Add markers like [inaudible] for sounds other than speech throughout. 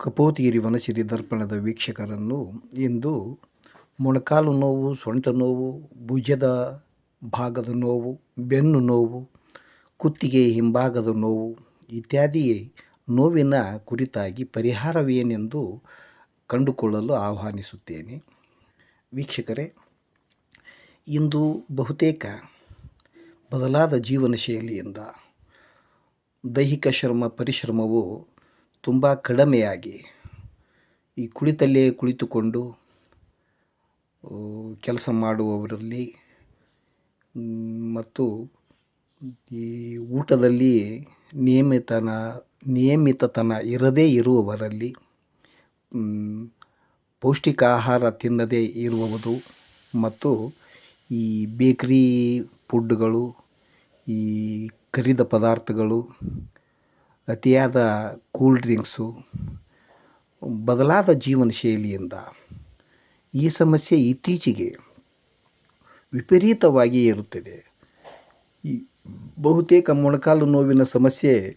ಕಪೋತಿಗಿರಿ ವನಸಿರಿ ದರ್ಪಣದ ವೀಕ್ಷಕರನ್ನು ಇಂದು ಮೊಣಕಾಲು ನೋವು, ಸೊಂಟ ನೋವು, ಭುಜದ ಭಾಗದ ನೋವು, ಬೆನ್ನು ನೋವು, ಕುತ್ತಿಗೆ ಹಿಂಭಾಗದ ನೋವು ಇತ್ಯಾದಿ ನೋವಿನ ಕುರಿತಾಗಿ ಪರಿಹಾರವೇನೆಂದು ಕಂಡುಕೊಳ್ಳಲು ಆಹ್ವಾನಿಸುತ್ತೇನೆ. ವೀಕ್ಷಕರೇ, ಇಂದು ಬಹುತೇಕ ಬದಲಾದ ಜೀವನ ಶೈಲಿಯಿಂದ ದೈಹಿಕ ಶ್ರಮ, ಪರಿಶ್ರಮವು ತುಂಬ ಕಡಿಮೆಯಾಗಿ ಈ ಕುಳಿತಲ್ಲೇ ಕುಳಿತುಕೊಂಡು ಕೆಲಸ ಮಾಡುವವರಲ್ಲಿ ಮತ್ತು ಈ ಊಟದಲ್ಲಿ ನಿಯಮಿತನ, ನಿಯಮಿತತನ ಇರದೇ ಇರುವವರಲ್ಲಿ ಪೌಷ್ಟಿಕ ಆಹಾರ ತಿನ್ನದೇ ಇರುವುದು ಮತ್ತು ಈ ಬೇಕ್ರಿ ಫುಡ್ಗಳು, ಈ ಕರಿದ ಪದಾರ್ಥಗಳು ಅತಿಯಾದ ಕೂಲ್ ಡ್ರಿಂಕ್ಸು ಬದಲಾದ ಜೀವನ ಶೈಲಿಯಿಂದ ಈ ಸಮಸ್ಯೆ ಇತ್ತೀಚೆಗೆ ವಿಪರೀತವಾಗಿ ಇರುತ್ತದೆ ಈ ಬಹುತೇಕ ಮೊಣಕಾಲು ನೋವಿನ ಸಮಸ್ಯೆ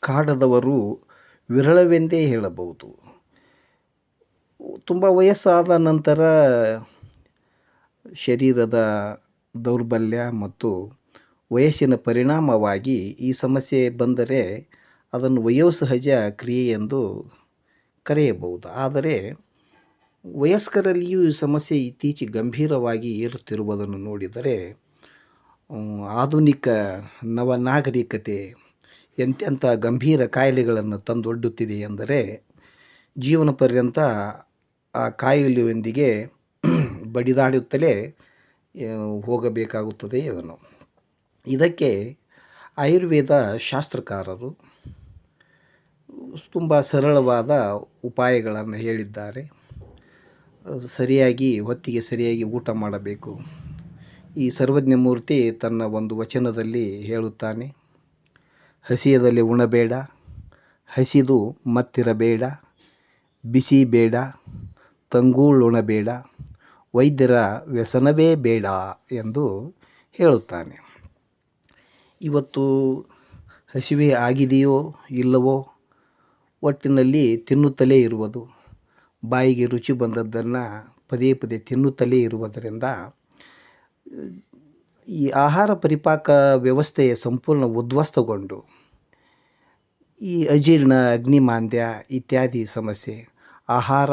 ಕಾಡದವರು ವಿರಳವೆಂದೇ ಹೇಳಬಹುದು. ತುಂಬ ವಯಸ್ಸಾದ ನಂತರ ಶರೀರದ ದೌರ್ಬಲ್ಯ ಮತ್ತು ವಯಸ್ಸಿನ ಪರಿಣಾಮವಾಗಿ ಈ ಸಮಸ್ಯೆ ಬಂದರೆ ಅದನ್ನು ವಯೋಸಹಜ ಕ್ರಿಯೆ ಎಂದು ಕರೆಯಬಹುದು. ಆದರೆ ವಯಸ್ಕರಲ್ಲಿಯೂ ಈ ಸಮಸ್ಯೆ ಇತ್ತೀಚೆಗೆ ಗಂಭೀರವಾಗಿ ಏರುತ್ತಿರುವುದನ್ನು ನೋಡಿದರೆ ಆಧುನಿಕ ನವನಾಗರಿಕತೆ ಎಂತೆಂಥ ಗಂಭೀರ ಕಾಯಿಲೆಗಳನ್ನು ತಂದೊಡ್ಡುತ್ತಿದೆ ಎಂದರೆ ಜೀವನ ಪರ್ಯಂತ ಆ ಕಾಯಿಲೆಯೊಂದಿಗೆ [clears throat] ಬಡಿದಾಡುತ್ತಲೇ ಹೋಗಬೇಕಾಗುತ್ತದೆ ಇವನು ಇದಕ್ಕೆ ಆಯುರ್ವೇದ ಶಾಸ್ತ್ರಕಾರರು ತುಂಬ ಸರಳವಾದ ಉಪಾಯಗಳನ್ನು ಹೇಳಿದ್ದಾರೆ. ಸರಿಯಾಗಿ, ಹೊತ್ತಿಗೆ ಸರಿಯಾಗಿ ಊಟ ಮಾಡಬೇಕು. ಈ ಸರ್ವಜ್ಞ ಮೂರ್ತಿ ತನ್ನ ಒಂದು ವಚನದಲ್ಲಿ ಹೇಳುತ್ತಾನೆ, ಹಸಿಯದಲ್ಲಿ ಉಣಬೇಡ, ಹಸಿದು ಮತ್ತಿರಬೇಡ, ಬಿಸಿ ಬೇಡ, ತಂಗೂಳುಣಬೇಡ, ವೈದ್ಯರ ವ್ಯಸನವೇ ಬೇಡ ಎಂದು ಹೇಳುತ್ತಾನೆ. ಇವತ್ತು ಹಸಿವೆ ಆಗಿದೆಯೋ ಇಲ್ಲವೋ ಒಟ್ಟಿನಲ್ಲಿ ತಿನ್ನುತ್ತಲೇ ಇರುವುದು. ಬಾಯಿಗೆ ರುಚಿ ಬಂದದ್ದನ್ನು ಪದೇ ಪದೇ ತಿನ್ನುತ್ತಲೇ ಇರುವುದರಿಂದ, ಈ ಆಹಾರ ಪರಿಪಾಕ ವ್ಯವಸ್ಥೆಯ ಸಂಪೂರ್ಣ ಉದ್ವಸ್ತಗೊಂಡು ಈ ಅಜೀರ್ಣ, ಅಗ್ನಿಮಾಂದ್ಯ ಇತ್ಯಾದಿ ಸಮಸ್ಯೆ, ಆಹಾರ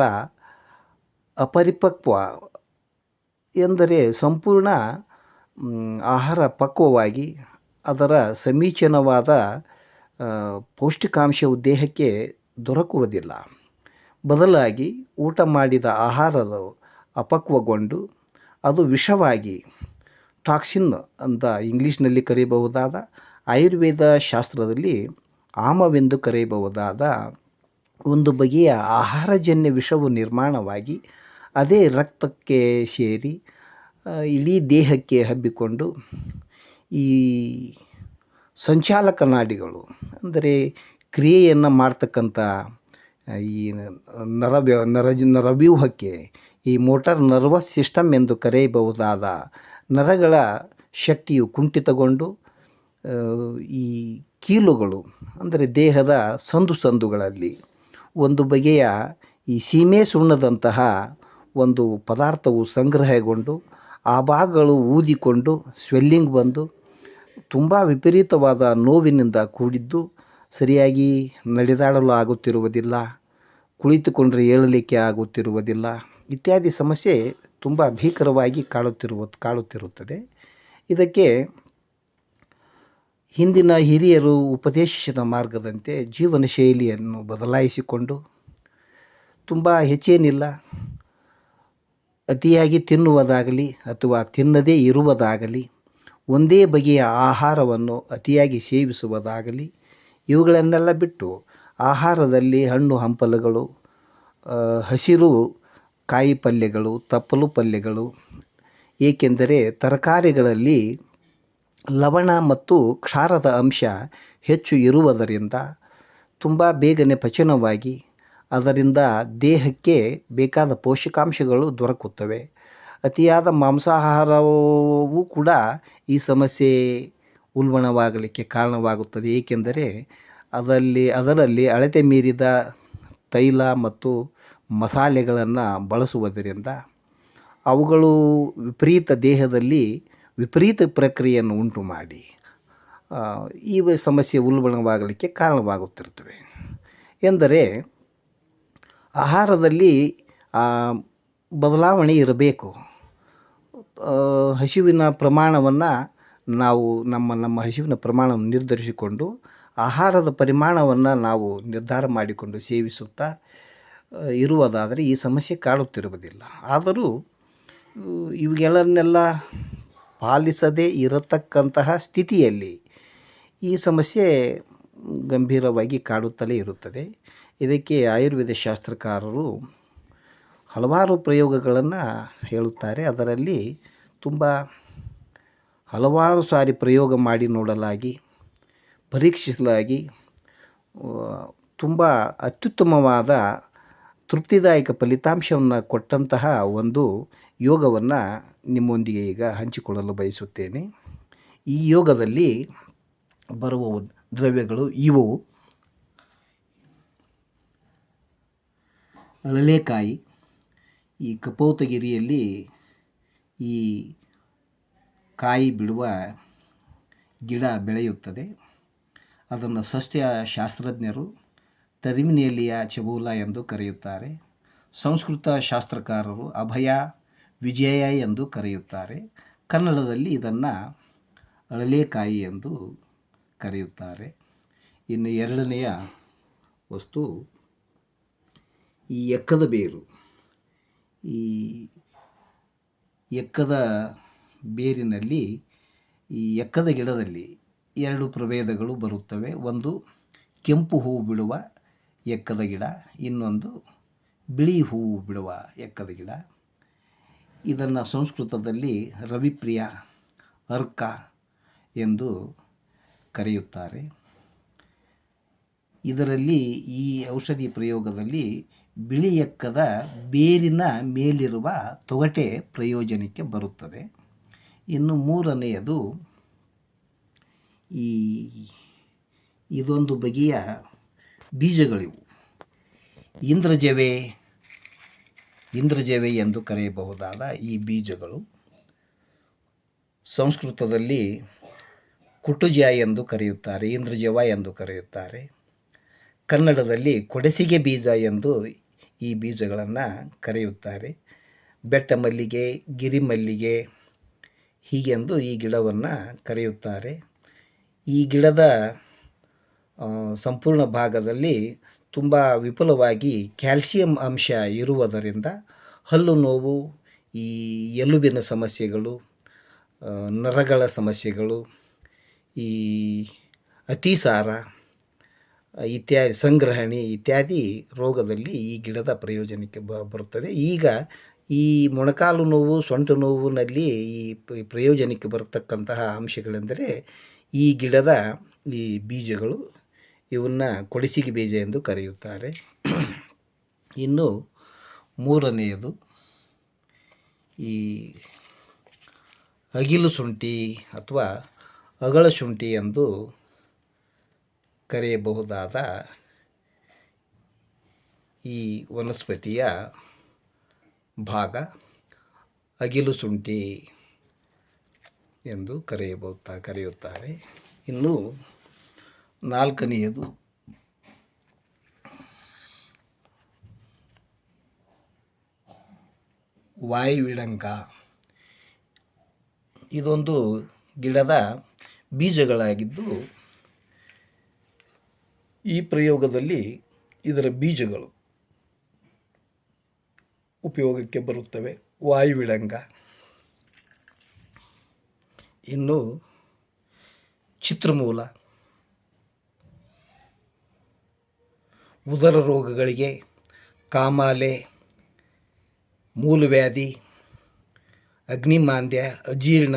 ಅಪರಿಪಕ್ವ ಎಂದರೆ ಸಂಪೂರ್ಣ ಆಹಾರ ಪಕ್ವವಾಗಿ ಅದರ ಸಮೀಚೀನವಾದ ಪೌಷ್ಟಿಕಾಂಶವು ದೇಹಕ್ಕೆ ದೊರಕುವುದಿಲ್ಲ. ಬದಲಾಗಿ ಊಟ ಮಾಡಿದ ಆಹಾರದ ಅಪಕ್ವಗೊಂಡು ಅದು ವಿಷವಾಗಿ ಟಾಕ್ಸಿನ್ ಅಂತ ಇಂಗ್ಲೀಷ್ನಲ್ಲಿ ಕರೆಯಬಹುದಾದ ಆಯುರ್ವೇದ ಶಾಸ್ತ್ರದಲ್ಲಿ ಆಮವೆಂದು ಕರೆಯಬಹುದಾದ ಒಂದು ಬಗೆಯ ಆಹಾರಜನ್ಯ ವಿಷವು ನಿರ್ಮಾಣವಾಗಿ ಅದೇ ರಕ್ತಕ್ಕೆ ಸೇರಿ ಇಡೀ ದೇಹಕ್ಕೆ ಹಬ್ಬಿಕೊಂಡು ಈ ಸಂಚಾಲಕ ನಾಡಿಗಳು, ಅಂದರೆ ಕ್ರಿಯೆಯನ್ನು ಮಾಡ್ತಕ್ಕಂಥ ಈ ನರವ್ಯ, ನರ, ನರವ್ಯೂಹಕ್ಕೆ ಈ ಮೋಟಾರ್ ನರ್ವಸ್ ಸಿಸ್ಟಮ್ ಎಂದು ಕರೆಯಬಹುದಾದ ನರಗಳ ಶಕ್ತಿಯು ಕುಂಠಿತಗೊಂಡು ಈ ಕೀಲುಗಳು, ಅಂದರೆ ದೇಹದ ಸಂದು ಸಂದುಗಳಲ್ಲಿ ಒಂದು ಬಗೆಯ ಈ ಸೀಮೆ ಸುಣ್ಣದಂತಹ ಒಂದು ಪದಾರ್ಥವು ಸಂಗ್ರಹಗೊಂಡು, ಆ ಭಾಗಗಳು ಊದಿಕೊಂಡು, ಸ್ವೆಲ್ಲಿಂಗ್ ಬಂದು ತುಂಬ ವಿಪರೀತವಾದ ನೋವಿನಿಂದ ಕೂಡಿದ್ದು ಸರಿಯಾಗಿ ನಡೆದಾಡಲು ಆಗುತ್ತಿರುವುದಿಲ್ಲ, ಕುಳಿತುಕೊಂಡರೆ ಏಳಲಿಕ್ಕೆ ಆಗುತ್ತಿರುವುದಿಲ್ಲ ಇತ್ಯಾದಿ ಸಮಸ್ಯೆ ತುಂಬ ಭೀಕರವಾಗಿ ಕಾಡುತ್ತಿರುವ, ಕಾಡುತ್ತಿರುತ್ತದೆ. ಇದಕ್ಕೆ ಹಿಂದಿನ ಹಿರಿಯರು ಉಪದೇಶಿಸಿದ ಮಾರ್ಗದಂತೆ ಜೀವನ ಶೈಲಿಯನ್ನು ಬದಲಾಯಿಸಿಕೊಂಡು ತುಂಬ ಹೆಚ್ಚೇನಿಲ್ಲ, ಅತಿಯಾಗಿ ತಿನ್ನುವುದಾಗಲಿ ಅಥವಾ ತಿನ್ನದೇ ಇರುವುದಾಗಲಿ ಒಂದೇ ಬಗೆಯ ಆಹಾರವನ್ನು ಅತಿಯಾಗಿ ಸೇವಿಸುವುದಾಗಲಿ, ಇವುಗಳನ್ನೆಲ್ಲ ಬಿಟ್ಟು ಆಹಾರದಲ್ಲಿ ಹಣ್ಣು ಹಂಪಲುಗಳು ಹಸಿರು ಕಾಯಿ ಪಲ್ಯಗಳು, ತಪ್ಪಲು ಪಲ್ಯಗಳು, ಏಕೆಂದರೆ ತರಕಾರಿಗಳಲ್ಲಿ ಲವಣ ಮತ್ತು ಕ್ಷಾರದ ಅಂಶ ಹೆಚ್ಚು ಇರುವುದರಿಂದ ತುಂಬ ಬೇಗನೆ ಪಚನವಾಗಿ, ಅದರಿಂದ ದೇಹಕ್ಕೆ ಬೇಕಾದ ಪೋಷಕಾಂಶಗಳು ದೊರಕುತ್ತವೆ. ಅತಿಯಾದ ಮಾಂಸಾಹಾರವೂ ಕೂಡ ಈ ಸಮಸ್ಯೆ ಉಲ್ಬಣವಾಗಲಿಕ್ಕೆ ಕಾರಣವಾಗುತ್ತದೆ. ಏಕೆಂದರೆ ಅದರಲ್ಲಿ ಅದರಲ್ಲಿ ಅಳತೆ ಮೀರಿದ ತೈಲ ಮತ್ತು ಮಸಾಲೆಗಳನ್ನು ಬಳಸುವುದರಿಂದ ಅವುಗಳು ವಿಪರೀತ ದೇಹದಲ್ಲಿ ವಿಪರೀತ ಪ್ರಕ್ರಿಯೆಯನ್ನು ಉಂಟು ಮಾಡಿ ಈ ಸಮಸ್ಯೆ ಉಲ್ಬಣವಾಗಲಿಕ್ಕೆ ಕಾರಣವಾಗುತ್ತಿರುತ್ತವೆ. ಎಂದರೆ ಆಹಾರದಲ್ಲಿ ಬದಲಾವಣೆ ಇರಬೇಕು. ಹಸಿವಿನ ಪ್ರಮಾಣವನ್ನು ನಾವು ನಮ್ಮ ನಮ್ಮ ಹಸಿವಿನ ಪ್ರಮಾಣವನ್ನು ನಿರ್ಧರಿಸಿಕೊಂಡು ಆಹಾರದ ಪರಿಮಾಣವನ್ನು ನಾವು ನಿರ್ಧಾರ ಮಾಡಿಕೊಂಡು ಸೇವಿಸುತ್ತಾ ಇರುವುದಾದರೆ ಈ ಸಮಸ್ಯೆ ಕಾಡುತ್ತಿರುವುದಿಲ್ಲ. ಆದರೂ ಇವುಗಳನ್ನೆಲ್ಲ ಪಾಲಿಸದೇ ಇರತಕ್ಕಂತಹ ಸ್ಥಿತಿಯಲ್ಲಿ ಈ ಸಮಸ್ಯೆ ಗಂಭೀರವಾಗಿ ಕಾಡುತ್ತಲೇ ಇರುತ್ತದೆ. ಇದಕ್ಕೆ ಆಯುರ್ವೇದ ಶಾಸ್ತ್ರಕಾರರು ಹಲವಾರು ಪ್ರಯೋಗಗಳನ್ನು ಹೇಳುತ್ತಾರೆ. ಅದರಲ್ಲಿ ತುಂಬ ಹಲವಾರು ಸಾರಿ ಪ್ರಯೋಗ ಮಾಡಿ ನೋಡಲಾಗಿ, ಪರೀಕ್ಷಿಸಲಾಗಿ ತುಂಬ ಅತ್ಯುತ್ತಮವಾದ ತೃಪ್ತಿದಾಯಕ ಫಲಿತಾಂಶವನ್ನು ಕೊಟ್ಟಂತಹ ಒಂದು ಯೋಗವನ್ನು ನಿಮ್ಮೊಂದಿಗೆ ಈಗ ಹಂಚಿಕೊಳ್ಳಲು ಬಯಸುತ್ತೇನೆ. ಈ ಯೋಗದಲ್ಲಿ ಬರುವ ದ್ರವ್ಯಗಳು ಇವು. ಅಳಲೆಕಾಯಿ ಈ ಕಪೋತಗಿರಿಯಲ್ಲಿ ಈ ಕಾಯಿ ಬಿಡುವ ಗಿಡ ಬೆಳೆಯುತ್ತದೆ. ಅದನ್ನು ಸಸ್ಯ ಶಾಸ್ತ್ರಜ್ಞರು ಟರ್ಮಿನೇಲಿಯ ಚಬೂಲ ಎಂದು ಕರೆಯುತ್ತಾರೆ. ಸಂಸ್ಕೃತ ಶಾಸ್ತ್ರಕಾರರು ಅಭಯ ವಿಜಯ ಎಂದು ಕರೆಯುತ್ತಾರೆ. ಕನ್ನಡದಲ್ಲಿ ಇದನ್ನು ಅಳಲೇಕಾಯಿ ಎಂದು ಕರೆಯುತ್ತಾರೆ. ಇನ್ನು ಎರಡನೆಯ ವಸ್ತು ಈ ಎಕ್ಕದ ಬೇರು. ಈ ಎಕ್ಕದ ಬೇರಿನಲ್ಲಿ, ಈ ಎಕ್ಕದ ಗಿಡದಲ್ಲಿ ಎರಡು ಪ್ರಭೇದಗಳು ಬರುತ್ತವೆ. ಒಂದು ಕೆಂಪು ಹೂವು ಬಿಡುವ ಎಕ್ಕದ ಗಿಡ, ಇನ್ನೊಂದು ಬಿಳಿ ಹೂವು ಬಿಡುವ ಎಕ್ಕದ ಗಿಡ. ಇದನ್ನು ಸಂಸ್ಕೃತದಲ್ಲಿ ರವಿಪ್ರಿಯ ಅರ್ಕ ಎಂದು ಕರೆಯುತ್ತಾರೆ. ಇದರಲ್ಲಿ ಈ ಔಷಧಿ ಪ್ರಯೋಗದಲ್ಲಿ ಬಿಳಿ ಎಕ್ಕದ ಬೇರಿನ ಮೇಲಿರುವ ತೊಗಟೆ ಪ್ರಯೋಜನಕ್ಕೆ ಬರುತ್ತದೆ. ಇನ್ನು ಮೂರನೆಯದು, ಈ ಇದೊಂದು ಬಗೆಯ ಬೀಜಗಳಿವು. ಇಂದ್ರಜವೆ ಇಂದ್ರಜವೆ ಎಂದು ಕರೆಯಬಹುದಾದ ಈ ಬೀಜಗಳು ಸಂಸ್ಕೃತದಲ್ಲಿ ಕುಟುಜ ಎಂದು ಕರೆಯುತ್ತಾರೆ, ಇಂದ್ರಜವ ಎಂದು ಕರೆಯುತ್ತಾರೆ. ಕನ್ನಡದಲ್ಲಿ ಕೊಡಸಿಗೆ ಬೀಜ ಎಂದು ಈ ಬೀಜಗಳನ್ನು ಕರೆಯುತ್ತಾರೆ. ಬೆಟ್ಟ ಮಲ್ಲಿಗೆ ಗಿರಿ ಮಲ್ಲಿಗೆ ಹೀಗೆಂದು ಈ ಗಿಡವನ್ನು ಕರೆಯುತ್ತಾರೆ. ಈ ಗಿಡದ ಸಂಪೂರ್ಣ ಭಾಗದಲ್ಲಿ ತುಂಬ ವಿಪುಲವಾಗಿ ಕ್ಯಾಲ್ಸಿಯಂ ಅಂಶ ಇರುವುದರಿಂದ ಹಲ್ಲು ನೋವು, ಈ ಎಲುಬಿನ ಸಮಸ್ಯೆಗಳು ನರಗಳ ಸಮಸ್ಯೆಗಳು, ಈ ಅತಿಸಾರ ಇತ್ಯಾದಿ ಸಂಗ್ರಹಣೆ ಇತ್ಯಾದಿ ರೋಗದಲ್ಲಿ ಈ ಗಿಡದ ಪ್ರಯೋಜನಕ್ಕೆ ಬರುತ್ತದೆ. ಈಗ ಈ ಮೊಣಕಾಲು ನೋವು, ಸೊಂಟ ನೋವಿನಲ್ಲಿ ಈ ಪ್ರಯೋಜನಕ್ಕೆ ಬರತಕ್ಕಂತಹ ಅಂಶಗಳೆಂದರೆ ಈ ಗಿಡದ ಈ ಬೀಜಗಳು ಇವನ್ನು ಕೊಡಿಸಿಗೆ ಬೀಜ ಎಂದು ಕರೆಯುತ್ತಾರೆ. ಇನ್ನು ಮೂರನೆಯದು ಈ ಅಗಿಲು ಶುಂಠಿ ಅಥವಾ ಅಗಳ ಶುಂಠಿ ಎಂದು ಕರೆಯಬಹುದಾದ ಈ ವನಸ್ಪತಿಯ ಭಾಗ ಅಗಿಲು ಶುಂಠಿ ಎಂದು ಕರೆಯಬಹುದ, ಕರೆಯುತ್ತಾರೆ. ಇನ್ನು ನಾಲ್ಕನೆಯದು ವಾಯುವಿಡಂಗ. ಇದೊಂದು ಗಿಡದ ಬೀಜಗಳಾಗಿದ್ದು ಈ ಪ್ರಯೋಗದಲ್ಲಿ ಇದರ ಬೀಜಗಳು ಉಪಯೋಗಕ್ಕೆ ಬರುತ್ತವೆ. ವಾಯುವಿಡಂಗ ಇನ್ನು ಚಿತ್ರಮೂಲ. ಉದರ ರೋಗಗಳಿಗೆ ಕಾಮಾಲೆ, ಮೂಲವ್ಯಾಧಿ, ಅಗ್ನಿಮಾಂದ್ಯ, ಅಜೀರ್ಣ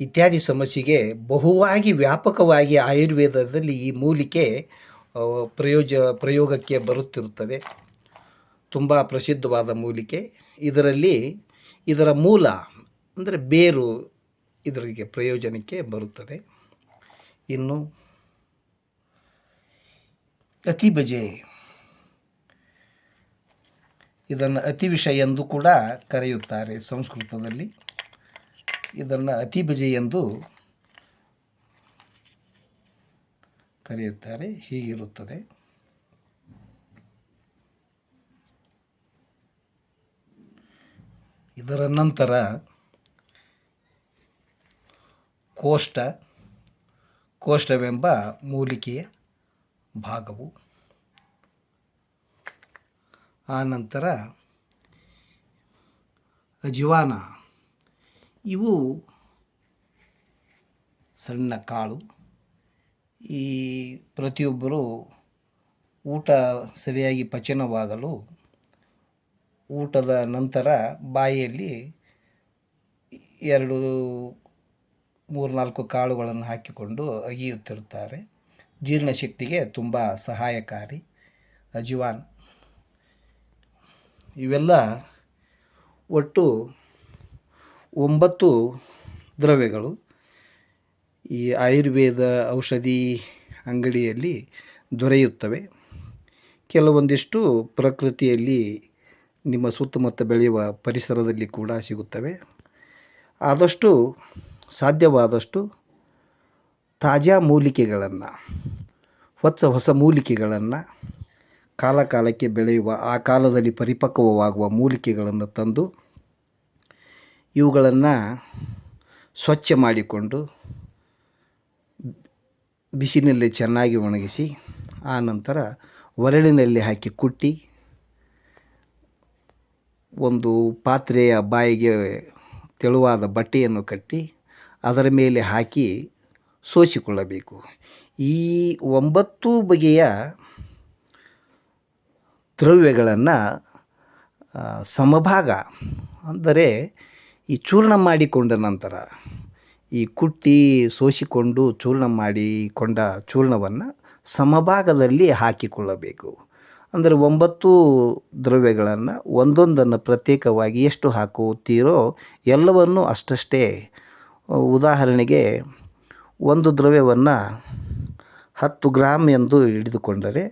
ಇತ್ಯಾದಿ ಸಮಸ್ಯೆಗೆ ಬಹುವಾಗಿ ವ್ಯಾಪಕವಾಗಿ ಆಯುರ್ವೇದದಲ್ಲಿ ಈ ಮೂಲಿಕೆ ಪ್ರಯೋಜ, ಪ್ರಯೋಗಕ್ಕೆ ಬರುತ್ತಿರುತ್ತದೆ. ತುಂಬ ಪ್ರಸಿದ್ಧವಾದ ಮೂಲಿಕೆ. ಇದರಲ್ಲಿ ಇದರ ಮೂಲ ಅಂದರೆ ಬೇರು ಇದರಿಗೆ ಪ್ರಯೋಜನಕ್ಕೆ ಬರುತ್ತದೆ. ಇನ್ನು ಅತಿ ಬಜೆ. ಇದನ್ನು ಅತಿವಿಷ ಎಂದು ಕೂಡ ಕರೆಯುತ್ತಾರೆ ಸಂಸ್ಕೃತದಲ್ಲಿ. ಇದನ್ನು ಅತಿ ಅತಿಬಜೆ ಎಂದು ಕರೆಯುತ್ತಾರೆ. ಹೀಗಿರುತ್ತದೆ. ಇದರ ನಂತರ ಕೋಷ್ಟ ಕೋಷ್ಟವೆಂಬ ಮೂಲಿಕೆಯ ಭಾಗವು. ಆನಂತರ ಅಜಿವಾನ. ಇವು ಸಣ್ಣ ಕಾಳು. ಈ ಪ್ರತಿಯೊಬ್ಬರು ಊಟ ಸರಿಯಾಗಿ ಪಚನವಾಗಲು ಊಟದ ನಂತರ ಬಾಯಿಯಲ್ಲಿ ಎರಡು, ಮೂರು, ನಾಲ್ಕು ಕಾಳುಗಳನ್ನು ಹಾಕಿಕೊಂಡು ಅಗಿಯುತ್ತಿರುತ್ತಾರೆ. ಜೀರ್ಣಶಕ್ತಿಗೆ ತುಂಬ ಸಹಾಯಕಾರಿ. ಅಜ್ವಾನ್. ಇವೆಲ್ಲ ಒಟ್ಟು ಒಂಬತ್ತು ದ್ರವ್ಯಗಳು ಈ ಆಯುರ್ವೇದ ಔಷಧಿ ಅಂಗಡಿಯಲ್ಲಿ ದೊರೆಯುತ್ತವೆ. ಕೆಲವೊಂದಿಷ್ಟು ಪ್ರಕೃತಿಯಲ್ಲಿ ನಿಮ್ಮ ಸುತ್ತಮುತ್ತ ಬೆಳೆಯುವ ಪರಿಸರದಲ್ಲಿ ಕೂಡ ಸಿಗುತ್ತವೆ. ಆದಷ್ಟು ಸಾಧ್ಯವಾದಷ್ಟು ತಾಜಾ ಮೂಲಿಕೆಗಳನ್ನು ಹೊಸ ಹೊಸ ಮೂಲಿಕೆಗಳನ್ನು ಕಾಲ ಕಾಲಕ್ಕೆ ಬೆಳೆಯುವ, ಆ ಕಾಲದಲ್ಲಿ ಪರಿಪಕ್ವವಾಗುವ ಮೂಲಿಕೆಗಳನ್ನು ತಂದು ಇವುಗಳನ್ನು ಸ್ವಚ್ಛ ಮಾಡಿಕೊಂಡು ಬಿಸಿಲಿನಲ್ಲಿ ಚೆನ್ನಾಗಿ ಒಣಗಿಸಿ, ಆ ನಂತರ ಒರಳಿನಲ್ಲಿ ಹಾಕಿ ಕುಟ್ಟಿ, ಒಂದು ಪಾತ್ರೆಯ ಬಾಯಿಗೆ ತೆಳುವಾದ ಬಟ್ಟೆಯನ್ನು ಕಟ್ಟಿ, ಅದರ ಮೇಲೆ ಹಾಕಿ ಸೋಸಿಕೊಳ್ಳಬೇಕು. ಈ ಒಂಬತ್ತು ಬಗೆಯ ದ್ರವ್ಯಗಳನ್ನು ಸಮಭಾಗ, ಅಂದರೆ ಈ ಚೂರ್ಣ ಮಾಡಿಕೊಂಡ ನಂತರ ಈ ಕುಟ್ಟಿ ಸೋಸಿಕೊಂಡು ಚೂರ್ಣ ಮಾಡಿಕೊಂಡ ಚೂರ್ಣವನ್ನು ಸಮಭಾಗದಲ್ಲಿ ಹಾಕಿಕೊಳ್ಳಬೇಕು. ಅಂದರೆ ಒಂಬತ್ತು ದ್ರವ್ಯಗಳನ್ನು ಒಂದೊಂದನ್ನು ಪ್ರತ್ಯೇಕವಾಗಿ ಎಷ್ಟು ಹಾಕುತ್ತೀರೋ ಎಲ್ಲವನ್ನು ಅಷ್ಟಷ್ಟೇ, ಉದಾಹರಣೆಗೆ ಒಂದು ದ್ರವ್ಯವನ್ನು ಹತ್ತು ಗ್ರಾಮ್ ಎಂದು ಹಿಡಿದುಕೊಂಡರೆ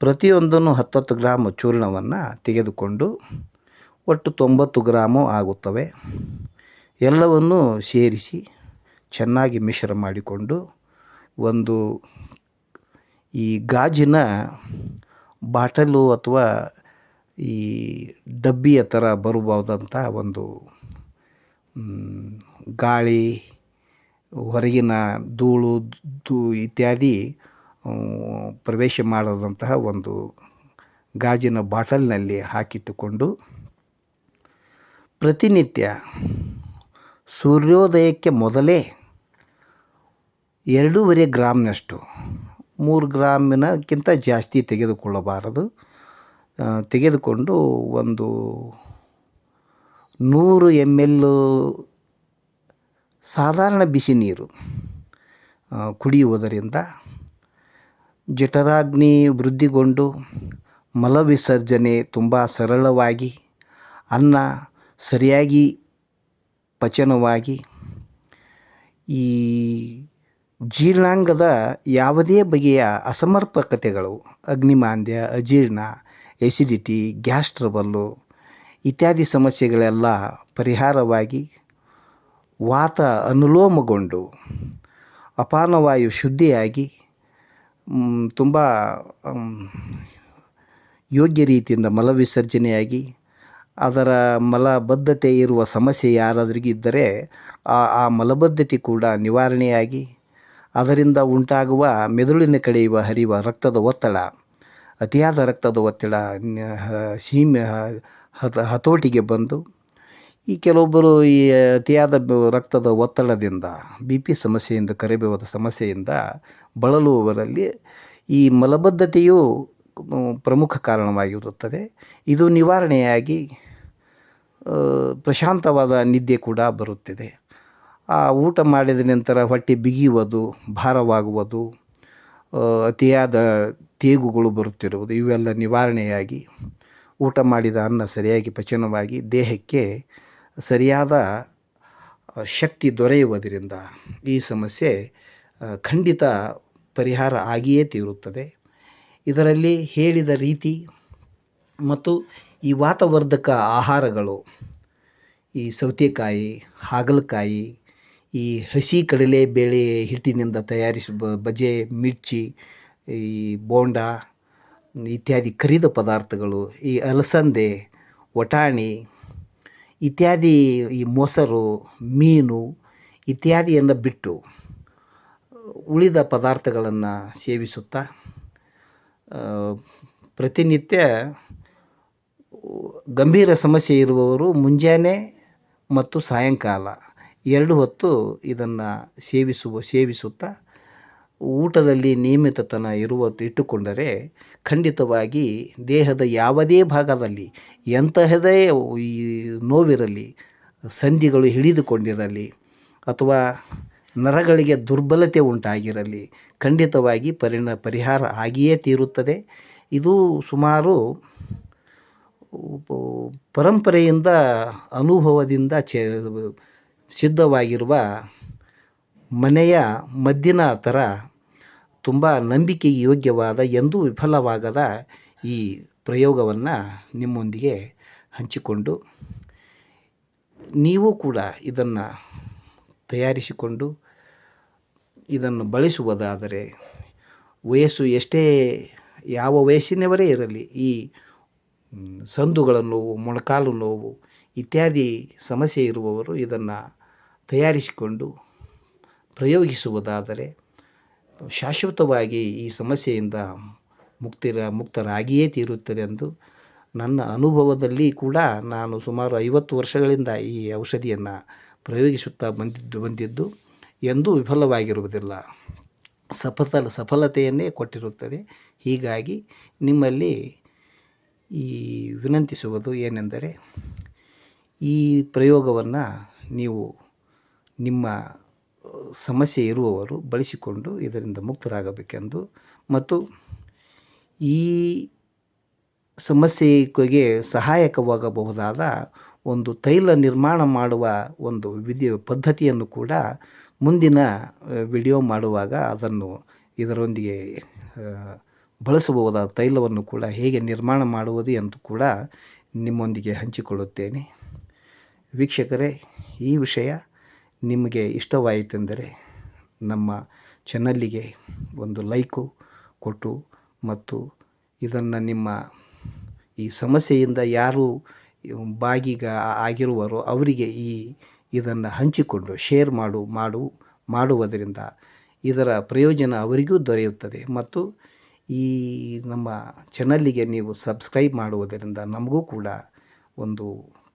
ಪ್ರತಿಯೊಂದನ್ನು ಹತ್ತತ್ತು ಗ್ರಾಮ್ ಚೂರ್ಣವನ್ನು ತೆಗೆದುಕೊಂಡು ಒಟ್ಟು ತೊಂಬತ್ತು ಗ್ರಾಮು ಆಗುತ್ತವೆ. ಎಲ್ಲವನ್ನು ಸೇರಿಸಿ ಚೆನ್ನಾಗಿ ಮಿಶ್ರ ಮಾಡಿಕೊಂಡು ಒಂದು ಈ ಗಾಜಿನ ಬಾಟಲು ಅಥವಾ ಈ ಡಬ್ಬಿಯ ಥರ ಬರಬಹುದಂಥ ಒಂದು ಗಾಳಿ, ಹೊರಗಿನ ಧೂಳು, ಧೂ ಇತ್ಯಾದಿ ಪ್ರವೇಶ ಮಾಡದಂತಹ ಒಂದು ಗಾಜಿನ ಬಾಟಲ್ನಲ್ಲಿ ಹಾಕಿಟ್ಟುಕೊಂಡು ಪ್ರತಿನಿತ್ಯ ಸೂರ್ಯೋದಯಕ್ಕೆ ಮೊದಲೇ ಎರಡೂವರೆ ಗ್ರಾಮ್ನಷ್ಟು, ಮೂರು ಗ್ರಾಮಿನಕ್ಕಿಂತ ಜಾಸ್ತಿ ತೆಗೆದುಕೊಳ್ಳಬಾರದು. ತೆಗೆದುಕೊಂಡು ಒಂದು ನೂರು ಎಂ ಎಲ್ ಸಾಧಾರಣ ಬಿಸಿ ನೀರು ಕುಡಿಯುವುದರಿಂದ ಜಠರಾಗ್ನಿ ವೃದ್ಧಿಗೊಂಡು ಮಲವಿಸರ್ಜನೆ ತುಂಬ ಸರಳವಾಗಿ, ಅನ್ನ ಸರಿಯಾಗಿ ಪಚನವಾಗಿ ಈ ಜೀರ್ಣಾಂಗದ ಯಾವುದೇ ಬಗೆಯ ಅಸಮರ್ಪಕತೆಗಳು, ಅಗ್ನಿಮಾಂದ್ಯ, ಅಜೀರ್ಣ ಎಸಿಡಿಟಿ ಗ್ಯಾಸ್ ಟ್ರಬಲ್ಲು ಇತ್ಯಾದಿ ಸಮಸ್ಯೆಗಳೆಲ್ಲ ಪರಿಹಾರವಾಗಿ ವಾತ ಅನುಲೋಮಗೊಂಡು ಅಪಾನವಾಯು ಶುದ್ಧಿಯಾಗಿ ತುಂಬ ಯೋಗ್ಯ ರೀತಿಯಿಂದ ಮಲವಿಸರ್ಜನೆಯಾಗಿ ಅದರ ಮಲಬದ್ಧತೆ ಇರುವ ಸಮಸ್ಯೆ ಯಾರಾದ್ರಿಗೂ ಇದ್ದರೆ ಆ ಆ ಮಲಬದ್ಧತೆ ಕೂಡ ನಿವಾರಣೆಯಾಗಿ ಅದರಿಂದ ಉಂಟಾಗುವ ಮೆದುಳಿನ ಕಡೆಯುವ ಹರಿಯುವ ರಕ್ತದ ಒತ್ತಡ, ಅತಿಯಾದ ರಕ್ತದ ಒತ್ತಡ ಸೀಮೆ ಹತ, ಹತೋಟಿಗೆ ಬಂದು ಈ ಕೆಲವೊಬ್ಬರು ಈ ಅತಿಯಾದ ರಕ್ತದ ಒತ್ತಡದಿಂದ, ಬಿ ಪಿ ಸಮಸ್ಯೆಯಿಂದ, ಕರೆಬೇವದ ಸಮಸ್ಯೆಯಿಂದ ಬಳಲುವವರಲ್ಲಿ ಈ ಮಲಬದ್ಧತೆಯು ಪ್ರಮುಖ ಕಾರಣವಾಗಿರುತ್ತದೆ. ಇದು ನಿವಾರಣೆಯಾಗಿ ಪ್ರಶಾಂತವಾದ ನಿದ್ದೆ ಕೂಡ ಬರುತ್ತಿದೆ. ಆ ಊಟ ಮಾಡಿದ ನಂತರ ಹೊಟ್ಟೆ ಬಿಗಿಯುವುದು, ಭಾರವಾಗುವುದು ಅತಿಯಾದ ತೇಗುಗಳು ಬರುತ್ತಿರುವುದು, ಇವೆಲ್ಲ ನಿವಾರಣೆಯಾಗಿ ಊಟ ಮಾಡಿದ ಅನ್ನ ಸರಿಯಾಗಿ ಪಚನವಾಗಿ ದೇಹಕ್ಕೆ ಸರಿಯಾದ ಶಕ್ತಿ ದೊರೆಯುವುದರಿಂದ ಈ ಸಮಸ್ಯೆ ಖಂಡಿತ ಪರಿಹಾರ ಆಗಿಯೇ ತೀರುತ್ತದೆ. ಇದರಲ್ಲಿ ಹೇಳಿದ ರೀತಿ ಮತ್ತು ಈ ವಾತವರ್ಧಕ ಆಹಾರಗಳು, ಈ ಸೌತೆಕಾಯಿ, ಹಾಗಲಕಾಯಿ, ಈ ಹಸಿ ಕಡಲೆ ಬೇಳೆ ಹಿಟ್ಟಿನಿಂದ ತಯಾರಿಸಿ ಬಜೆ, ಮಿರ್ಚಿ, ಈ ಬೋಂಡ, ಇತ್ಯಾದಿ ಕರಿದ ಪದಾರ್ಥಗಳು, ಈ ಅಲಸಂದೆ, ವಟಾಣಿ ಇತ್ಯಾದಿ ಈ ಮೊಸರು, ಮೀನು ಇತ್ಯಾದಿಯನ್ನು ಬಿಟ್ಟು ಉಳಿದ ಪದಾರ್ಥಗಳನ್ನು ಸೇವಿಸುತ್ತಾ ಪ್ರತಿನಿತ್ಯ ಗಂಭೀರ ಸಮಸ್ಯೆ ಇರುವವರು ಮುಂಜಾನೆ ಮತ್ತು ಸಾಯಂಕಾಲ. ಎರಡು ಹೊತ್ತು ಇದನ್ನು ಸೇವಿಸುವ, ಸೇವಿಸುತ್ತಾ ಊಟದಲ್ಲಿ ನಿಯಮಿತತನ ಇರುವ ಇಟ್ಟುಕೊಂಡರೆ ಖಂಡಿತವಾಗಿ ದೇಹದ ಯಾವುದೇ ಭಾಗದಲ್ಲಿ ಎಂತಹದೇ ಈ ನೋವಿರಲಿ, ಸಂಧಿಗಳು ಹಿಡಿದುಕೊಂಡಿರಲಿ ಅಥವಾ ನರಗಳಿಗೆ ದುರ್ಬಲತೆ ಉಂಟಾಗಿರಲಿ ಖಂಡಿತವಾಗಿ ಪರಿಣ, ಪರಿಹಾರ ಆಗಿಯೇ ತೀರುತ್ತದೆ. ಇದು ಸುಮಾರು ಪರಂಪರೆಯಿಂದ ಅನುಭವದಿಂದ ಚೆ ಸಿದ್ಧವಾಗಿರುವ ಮನೆಯ ಮದ್ದಿನ ಥರ ತುಂಬ ನಂಬಿಕೆಗೆ ಯೋಗ್ಯವಾದ ಎಂದೂ ವಿಫಲವಾಗದ ಈ ಪ್ರಯೋಗವನ್ನು ನಿಮ್ಮೊಂದಿಗೆ ಹಂಚಿಕೊಂಡು ನೀವು ಕೂಡ ಇದನ್ನು ತಯಾರಿಸಿಕೊಂಡು ಇದನ್ನು ಬಳಸುವುದಾದರೆ ವಯಸ್ಸು ಎಷ್ಟೇ ಯಾವ ವಯಸ್ಸಿನವರೇ ಇರಲಿ ಈ ಸಂದುಗಳ ನೋವು, ಮೊಣಕಾಲು ನೋವು ಇತ್ಯಾದಿ ಸಮಸ್ಯೆ ಇರುವವರು ಇದನ್ನು ತಯಾರಿಸಿಕೊಂಡು ಪ್ರಯೋಗಿಸುವುದಾದರೆ ಶಾಶ್ವತವಾಗಿ ಈ ಸಮಸ್ಯೆಯಿಂದ ಮುಕ್ತಿರ, ಮುಕ್ತರಾಗಿಯೇ ತೀರುತ್ತದೆ ಎಂದು ನನ್ನ ಅನುಭವದಲ್ಲಿ ಕೂಡ ನಾನು ಸುಮಾರು ಐವತ್ತು ವರ್ಷಗಳಿಂದ ಈ ಔಷಧಿಯನ್ನು ಪ್ರಯೋಗಿಸುತ್ತಾ ಬಂದಿದ್ದು ಬಂದಿದ್ದು ಎಂದೂ ವಿಫಲವಾಗಿರುವುದಿಲ್ಲ. ಸಫಲ, ಸಫಲತೆಯನ್ನೇ ಕೊಟ್ಟಿರುತ್ತದೆ. ಹೀಗಾಗಿ ನಿಮ್ಮಲ್ಲಿ ಈ ವಿನಂತಿಸುವುದು ಏನೆಂದರೆ ಈ ಪ್ರಯೋಗವನ್ನು ನೀವು ನಿಮ್ಮ ಸಮಸ್ಯೆ ಇರುವವರು ಬಳಸಿಕೊಂಡು ಇದರಿಂದ ಮುಕ್ತರಾಗಬೇಕೆಂದು ಮತ್ತು ಈ ಸಮಸ್ಯೆಗೆ ಸಹಾಯಕವಾಗಬಹುದಾದ ಒಂದು ತೈಲ ನಿರ್ಮಾಣ ಮಾಡುವ ಒಂದು ವಿಧಿ ಪದ್ಧತಿಯನ್ನು ಕೂಡ ಮುಂದಿನ ವಿಡಿಯೋ ಮಾಡುವಾಗ ಅದನ್ನು ಇದರೊಂದಿಗೆ ಬಳಸಬಹುದಾದ ತೈಲವನ್ನು ಕೂಡ ಹೇಗೆ ನಿರ್ಮಾಣ ಮಾಡುವುದು ಎಂದು ಕೂಡ ನಿಮ್ಮೊಂದಿಗೆ ಹಂಚಿಕೊಳ್ಳುತ್ತೇನೆ. ವೀಕ್ಷಕರೇ, ಈ ವಿಷಯ ನಿಮಗೆ ಇಷ್ಟವಾಯಿತೆಂದರೆ ನಮ್ಮ ಚಾನಲ್ಲಿಗೆ ಒಂದು ಲೈಕು ಕೊಟ್ಟು ಮತ್ತು ಇದನ್ನು ನಿಮ್ಮ ಈ ಸಮಸ್ಯೆಯಿಂದ ಯಾರು ಬಾಗಿಗ ಆಗಿರುವರೋ ಅವರಿಗೆ ಈ ಇದನ್ನು ಹಂಚಿಕೊಂಡು ಶೇರ್ ಮಾಡು ಮಾಡು, ಮಾಡುವುದರಿಂದ ಇದರ ಪ್ರಯೋಜನ ಅವರಿಗೂ ದೊರೆಯುತ್ತದೆ ಮತ್ತು ಈ ನಮ್ಮ ಚಾನಲ್ಲಿಗೆ ನೀವು ಸಬ್ಸ್ಕ್ರೈಬ್ ಮಾಡುವುದರಿಂದ ನಮಗೂ ಕೂಡ ಒಂದು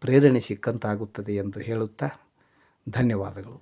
ಪ್ರೇರಣೆ ಸಿಕ್ಕಂತಾಗುತ್ತದೆ ಎಂದು ಹೇಳುತ್ತಾ ಧನ್ಯವಾದಗಳು.